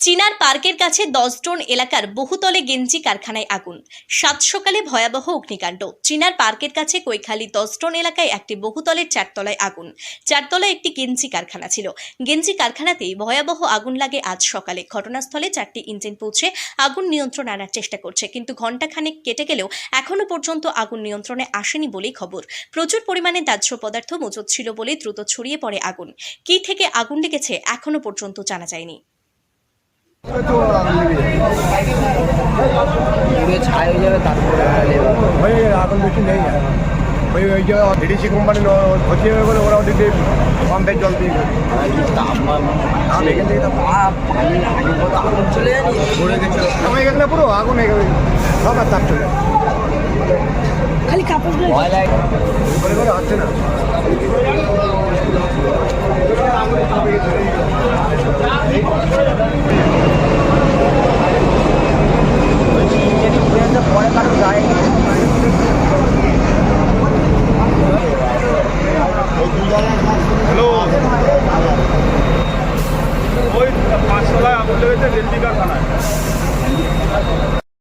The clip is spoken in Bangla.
চিনার পার্কের কাছে দশজন এলাকার বহুতলে গেঞ্জি কারখানায় আগুন। সাত সকালে ভয়াবহ অগ্নিকাণ্ড। চিনার পার্কের কাছে কৈখালি দশজন এলাকায় একটি বহুতলের চারতলায় আগুন। চারতলায় একটি গেঞ্জি কারখানা ছিল। গেঞ্জি কারখানাতেই ভয়াবহ আগুন লাগে আজ সকালে। ঘটনাস্থলে চারটি ইঞ্জিন পৌঁছে আগুন নিয়ন্ত্রণ আনার চেষ্টা করছে। কিন্তু ঘণ্টাখানেক কেটে গেলেও এখনও পর্যন্ত আগুন নিয়ন্ত্রণে আসেনি বলেই খবর। প্রচুর পরিমাণে দাহ্য পদার্থ মজুত ছিল বলে দ্রুত ছড়িয়ে পড়ে আগুন। কী থেকে আগুন লেগেছে এখনও পর্যন্ত জানা যায়নি। পুরো ছাই হয়ে যাবে তারপরে ওই আগুন বেশি নেই। ওই ওই যে ডিডিসি কোম্পানি ক্ষতি হয়ে গেলে ওরা ওদিকে পাম্পের জল দিয়ে আমি এখান থেকে তো আগুন চলে জানি পড়ে সময় গেছে না পুরো আগুন হয়ে গেছে সব আর তাপ চলে খালি কাপড়গুলো ভয় লাগে। করে করে হচ্ছে না। পরে से दिल्ली का खाना है